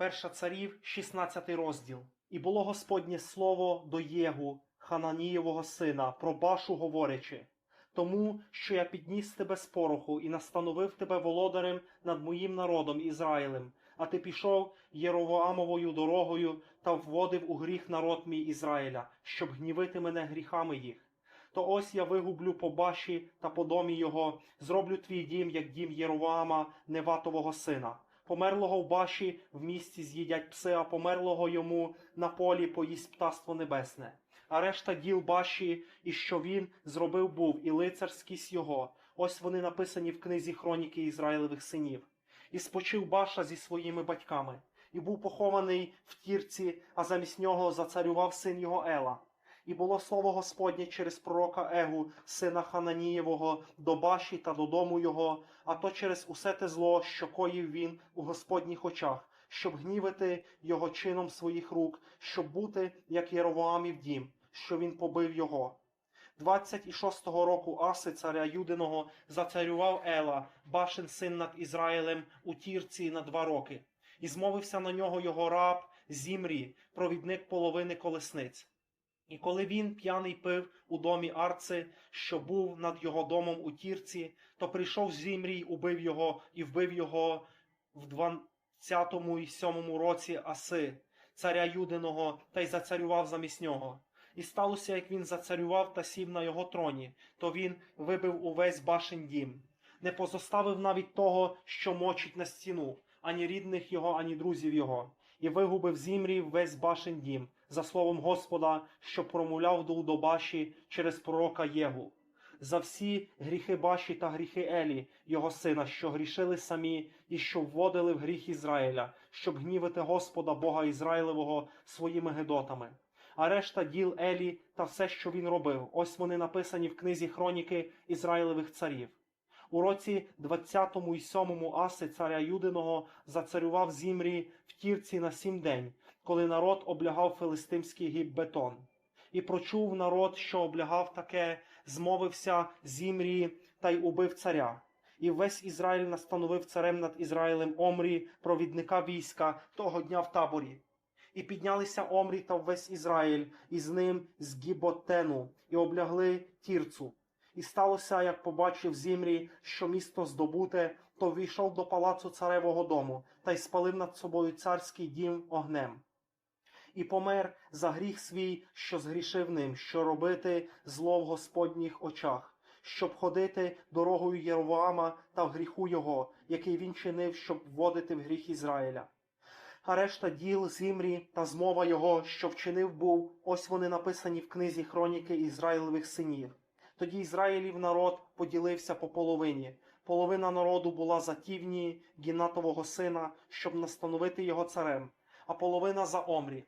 Перша царів, 16 розділ. І було Господнє слово до Єгу, Хананієвого сина, про Башу говорячи. Тому, що я підніс тебе з пороху і настановив тебе володарем над моїм народом Ізраїлем, а ти пішов Єровоамовою дорогою та вводив у гріх народ мій Ізраїля, щоб гнівити мене гріхами їх. То ось я вигублю по баші та по домі його, зроблю твій дім, як дім Єровоама, Неватового сина. Померлого в баші в місті з'їдять пси, а померлого йому на полі поїсть птаство небесне. А решта діл баші, і що він зробив був, і лицарськість його. Ось вони написані в книзі хроніки Ізраїлевих синів. І спочив баша зі своїми батьками, і був похований в тірці, а замість нього зацарював син його Ела. І було слово Господнє через пророка Егу, сина Хананієвого, до баші та додому його, а то через усе те зло, що коїв він у Господніх очах, щоб гнівити його чином своїх рук, щоб бути, як Єровоамів дім, що він побив його. 26-го року Аси, царя Юдиного, зацарював Ела, башин син над Ізраїлем у тірці на два роки, і змовився на нього його раб Зімрі, провідник половини колесниць. І коли він п'яний пив у домі Арци, що був над його домом у тірці, то прийшов Зімрій, убив його і вбив його в 20-му і 7-му році Аси, царя Юдиного, та й зацарював замість нього. І сталося, як він зацарював та сів на його троні, то він вибив увесь башень дім, не позоставив навіть того, що мочить на стіну, ані рідних його, ані друзів його, і вигубив зімрі весь башень дім, за словом Господа, що промовляв до до баші через пророка Єгу. За всі гріхи баші та гріхи Елі, його сина, що грішили самі, і що вводили в гріх Ізраїля, щоб гнівити Господа Бога Ізраїлевого своїми гедотами. А решта діл Елі та все, що він робив, ось вони написані в книзі хроніки Ізраїлевих царів. У році 20 і 7 Аси царя Юдиного зацарював Зімрі в тірці на сім день, коли народ облягав филистимський гіббетон. І прочув народ, що облягав таке, змовився Зімрі та й убив царя. І весь Ізраїль настановив царем над Ізраїлем Омрі, провідника війська, того дня в таборі. І піднялися Омрі та весь Ізраїль, і з ним з Гіботену, і облягли тірцу. І сталося, як побачив Зімрі, що місто здобуте, то війшов до палацу царевого дому та й спалив над собою царський дім огнем. І помер за гріх свій, що згрішив ним, що робити зло в Господніх очах, щоб ходити дорогою Єровоама та в гріху його, який він чинив, щоб вводити в гріх Ізраїля. А решта діл Зімрі та змова його, що вчинив був, ось вони написані в книзі хроніки Ізраїлевих синів. Тоді Ізраїлів народ поділився по половині. Половина народу була за Тівні, Гінатового сина, щоб настановити його царем, а половина за Омрі.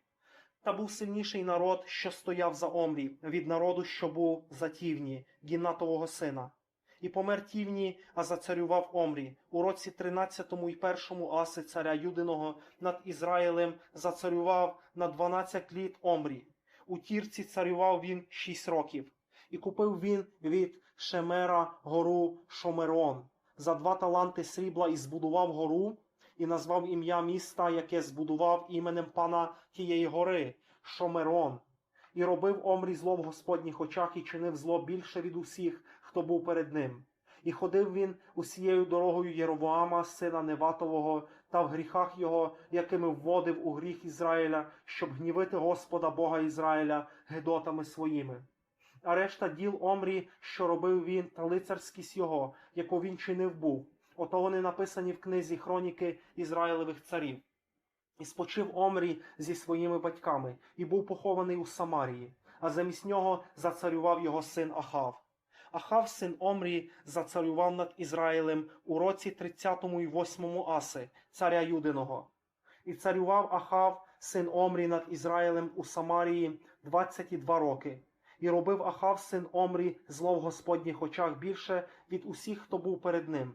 Та був сильніший народ, що стояв за Омрі, від народу, що був за Тівні, Гінатового сина. І помер Тівні, а зацарював Омрі. У році 13 і першому аси царя Юдиного над Ізраїлем зацарював на 12 літ Омрі. У тірці царював він 6 років. І купив він від Шемера гору Шомерон за два таланти срібла і збудував гору, і назвав ім'я міста, яке збудував іменем пана тієї гори Шомерон. І робив Омрі зло в Господніх очах і чинив зло більше від усіх, хто був перед ним. І ходив він усією дорогою Єровоама, сина Неватового, та в гріхах його, якими вводив у гріх Ізраїля, щоб гнівити Господа Бога Ізраїля гедотами своїми. А решта діл Омрі, що робив він, та лицарськість його, яку він чинив був. Ото вони написані в книзі хроніки Ізраїлевих царів. І спочив Омрі зі своїми батьками, і був похований у Самарії, а замість нього зацарював його син Ахав. Ахав, син Омрі, зацарював над Ізраїлем у році 30 і 8 аси, царя Юдиного. І царював Ахав, син Омрі, над Ізраїлем у Самарії 22 роки. І робив Ахав, син Омрі, зло в Господніх очах більше від усіх, хто був перед ним.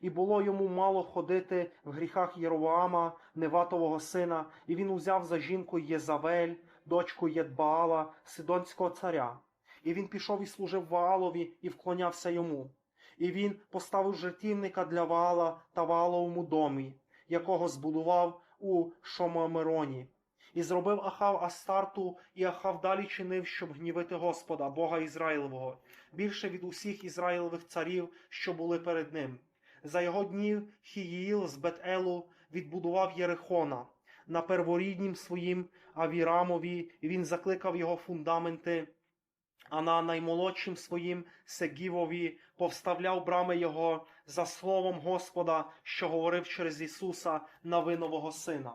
І було йому мало ходити в гріхах Єровоама, Неватового сина, і він узяв за жінку Єзавель, дочку Єдбаала, Сидонського царя. І він пішов і служив Ваалові і вклонявся йому. І він поставив жертівника для Ваала та Вааловому домі, якого збудував у Шомомироні. І зробив Ахав Астарту, і Ахав далі чинив, щоб гнівити Господа, Бога Ізраїлевого, більше від усіх Ізраїлевих царів, що були перед ним. За його днів Хіїл з Бет-Елу відбудував Єрихона. На перворіднім своїм Авірамові він закликав його фундаменти, а на наймолодшим своїм Сегівові повставляв брами його за словом Господа, що говорив через Ісуса на винового сина.